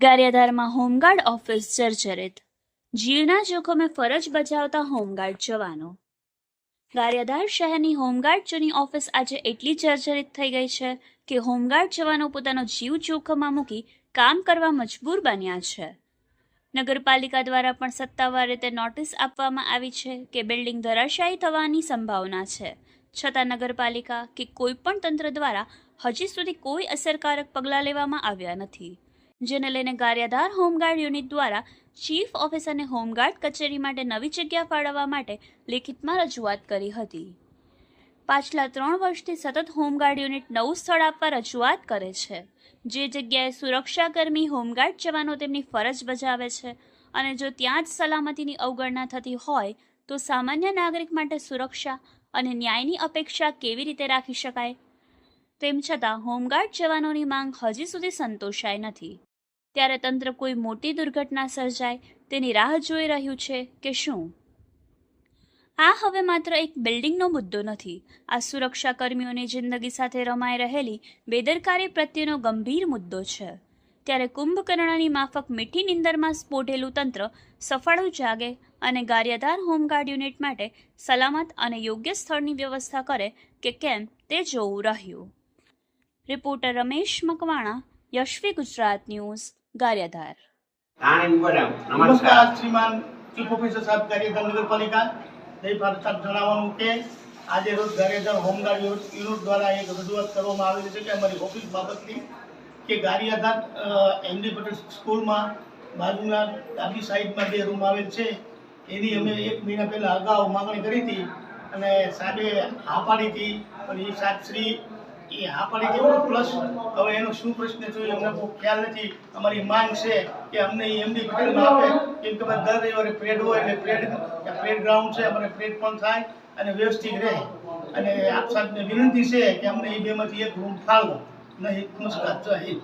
ગારિયાધારમાં home guard office જર્જરિત. જીવના જોખમે ફરજ બજાવતા હોમગાર્ડ જવાનો. ગારિયાધાર શહેરની હોમગાર્ડ જૂની ઓફિસ આજે એટલી જર્જરિત થઈ ગઈ છે કે હોમગાર્ડ જવાનો પોતાનો જીવ જોખમમાં મૂકી કામ કરવા મજબૂર બન્યા છે. નગરપાલિકા દ્વારા પણ સત્તાવાર રીતે નોટિસ આપવામાં આવી છે કે બિલ્ડિંગ ધરાશાયી થવાની સંભાવના છે. છતાં નગરપાલિકા કે કોઈ પણ તંત્ર દ્વારા હજી સુધી કોઈ અસરકારક પગલાં લેવામાં આવ્યા નથી. જેને લઈને ગારિયાધાર હોમગાર્ડ યુનિટ દ્વારા ચીફ ઓફિસરને હોમગાર્ડ કચેરી માટે નવી જગ્યા ફાળવવા માટે લેખિતમાં રજૂઆત કરી હતી. પાછલા ત્રણ વર્ષથી સતત હોમગાર્ડ યુનિટ નવું સ્થળ આપવા રજૂઆત કરે છે. જે જગ્યાએ સુરક્ષાકર્મી હોમગાર્ડ જવાનો તેમની ફરજ બજાવે છે અને જો ત્યાં જ સલામતીની અવગણના થતી હોય, તો સામાન્ય નાગરિક માટે સુરક્ષા અને ન્યાયની અપેક્ષા કેવી રીતે રાખી શકાય? તેમ છતાં, હોમગાર્ડ જવાનોની માંગ હજી સુધી સંતોષાય નથી. ત્યારે તંત્ર કોઈ મોટી દુર્ઘટના સર્જાય તેની રાહ જોઈ રહ્યું છે કે શું? આ હવે માત્ર એક બિલ્ડિંગનો મુદ્દો નથી. આ સુરક્ષા કર્મીઓની જિંદગી સાથે રમાઈ રહેલી બેદરકારી પ્રત્યેનો ગંભીર મુદ્દો છે. ત્યારે કુંભકર્ણની માફક મીઠી નિંદરમાં સ્ફોટેલું તંત્ર સફાળું જાગે અને ગારિયાધાર હોમગાર્ડ યુનિટ માટે સલામત અને યોગ્ય સ્થળની વ્યવસ્થા કરે કે કેમ તે જોવું રહ્યું. Reporter Ramesh Makwana, Yashvi Gujarat news. Gariadhar. નમસ્કાર. નમસ્કાર શ્રીમાન ચીફ ઓફિસર સાહેબ ગારિયાધાર નગરપાલિકા જય ભારત. જણાવવાનું કે આજે રોજ ગારિયાધાર હોમગાર્ડ યુનિટ દ્વારા એક રજૂઆત કરવામાં આવેલી છે કે અમારી ઓફિસ બાબતની કે ગારિયાધાર એમડી પટેલ સ્કૂલમાં બાજુના ડાબી સાઈડમાં જે રૂમ આવેલ છે એની અમે એક મહિના પહેલાં અગાઉ માગણી કરી હતી અને સાહેબે હા પાડી હતી. પણ એ સાહેબશ્રી એ હા પાડી હતી પ્લસ હવે એનો શું પ્રશ્ન થયો અમને બહુ ખ્યાલ નથી. અમારી માંગ છે કે અમને એ ફિલ્ડમાં આપે. કેમ કે દર રવિવારે પ્રેડ હોય એટલે પ્રેડ પ્રેડ ગ્રાઉન્ડ છે, અમારે પ્રેડ પણ થાય અને વ્યવસ્થિત રહે. અને આપ સાહેબને વિનંતી છે કે અમને એ બેમાંથી એક રૂમ ફાળવો. નહીં, નમસ્કાર, જય હિન્દ.